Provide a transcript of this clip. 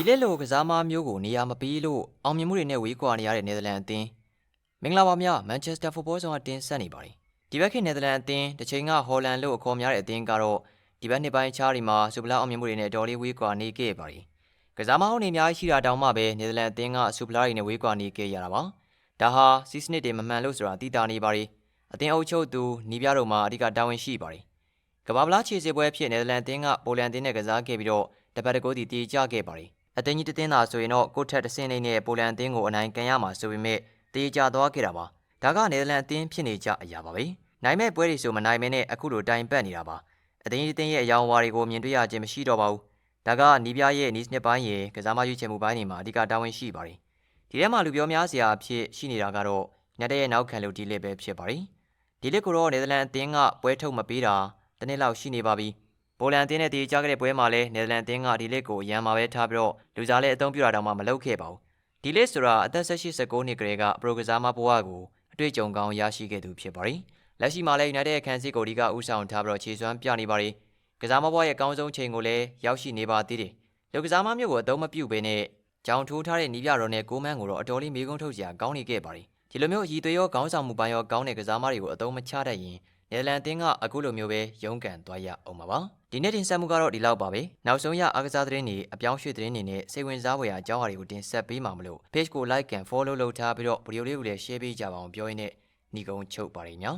ဒီလက်လိုကစားမမျိုးကိုနေရာမပေးလို့အောင်မြင်မှုတွေနဲ့ဝေးကွာနေရတဲ့နယ်သာလန်အသင်းမင်္ဂလာပါများမန်ချက်စတာဖုတ်ဘောဆောင်အတင်းဆက်နေပါတယ်ဒီဘက်ခေတ်နယ်သာလန်အသင်းတစ်ချိန်ကဟော်လန်လို့အခေါ်များတဲ့အသင်းကတော့ဒီဘက်နှစ်ပိုင်းခြားဒီမှာစူပလာအောင်မြင်မှုတွေနဲ့တော်လေးဝေးကွာနေခဲ့ပါတယ်ကစားမဟောင်းတွေအများကြီးရှိတာတောင်မှပဲနယ်သာလန်အသင်းကစူပလာတွေနဲ့ဝေးကွာနေခဲ့ရတာပါဒါဟာစီးစနစ်တွေမမှန်လို့ဆိုတာသိတာနေပါတယ်အသင်းအုပ်ချုပ်သူနီးပြတို့မှာအဓိကတာဝန်ရှိပါတယ်ကမ္ဘာပလားခြေစစ်ပွဲဖြစ်နယ်သာလန်အသင်းကပိုလန်အသင်းနဲ့ကစားခဲ့ပြီးတော့တပတ်တကိုးတီတည်ကြခဲ့ပါတယ်။ အသင်းကြီးတစ်သင်းသာဆိုရင်တော့ကိုယ့်ထက်တစ်ဆင့်နေတဲ့ပိုလန်အသင်းကိုအနိုင်ကန်ရမှာဆိုပေမဲ့တည်ကြသွားခဲ့တာပါ။ဒါကနယ်သာလန်အသင်းဖြစ်နေကြအရာပါပဲ။နိုင်မဲ့ပွဲတွေဆိုမနိုင်မဲနဲ့အခုလိုတိုင်ပတ်နေတာပါ။အသင်းကြီးတစ်သင်းရဲ့အယောင်အဝါတွေကိုမြင်တွေ့ရခြင်းမရှိတော့ပါဘူး။ဒါကနီးပြရဲ့နီးစနစ်ပိုင်းရဲ့ကစားမရွေးချယ်မှုပိုင်းတွေမှာအဓိကတာဝန်ရှိပါတယ်။ဒီထဲမှာလူပြောများစရာအဖြစ်ရှိနေတာကတော့ညတဲ့ရဲ့နောက်ခံလူဒီလစ်ပဲဖြစ်ပါတယ်။ဒီလစ်ကိုတော့နယ်သာလန်အသင်းကပွဲထုတ်မပေးတာတစ်နှစ်လောက်ရှိနေပါပြီ။ ပိုလန်အသင်းနဲ့တည်ကြခဲ့တဲ့ပွဲမှာလည်းနယ်သာလန်အသင်းကဒီလစ်ကိုရန်မှာပဲထားပြီးတော့လူစားလဲအသုံးပြုတာတောင်မှမလုပ်ခဲ့ပါဘူး။ဒီလစ်ဆိုတာအသက်18 19နှစ်ကလေးကပရိုကစားမဘဝကိုအတွေ့အကြုံကောင်းရရှိခဲ့သူဖြစ်ပါတယ်။လက်ရှိမှာလည်း United ရဲ့ခန်းစစ်ကိုဒီကဥဆောင်ထားပြီးတော့ခြေစွမ်းပြနေပါတယ်။ကစားမဘဝရဲ့အကောင်းဆုံးချိန်ကိုလည်းရောက်ရှိနေပါသေးတယ်။လူကစားမမျိုးကိုအသုံးမပြုဘဲနဲ့ကြောင်ထိုးထားတဲ့နီးပြတော်နဲ့ကိုမန်းကိုတော့အတော်လေးမေးခွန်းထုတ်စရာကောင်းနေခဲ့ပါတယ်။ဒီလိုမျိုးအည်သွေးရောခေါင်းဆောင်မှုပိုင်းရောကောင်းတဲ့ကစားမတွေကိုအသုံးမချတတ်ရင်နယ်လန်အသင်းကအခုလိုမျိုးပဲရုန်းကန်သွားရအောင်ပါပါ ဒီနေ့တင်ဆက်မှုကတော့ဒီလောက်ပါပဲနောက်ဆုံးရအားကစားသတင်းတွေအပြောင်းရွှေ့သတင်းတွေနဲ့စိတ်ဝင်စားဖွယ်ရာအကြောင်းအရာတွေကိုတင်ဆက်ပေးမှာမလို့ page ကို like and follow လုပ်ထားပြီးတော့ဗီဒီယိုလေးကိုလည်း share ပေးကြပါအောင်ပြောရင်းနဲ့ညီကုန်းချုပ်ပါတယ်ညာ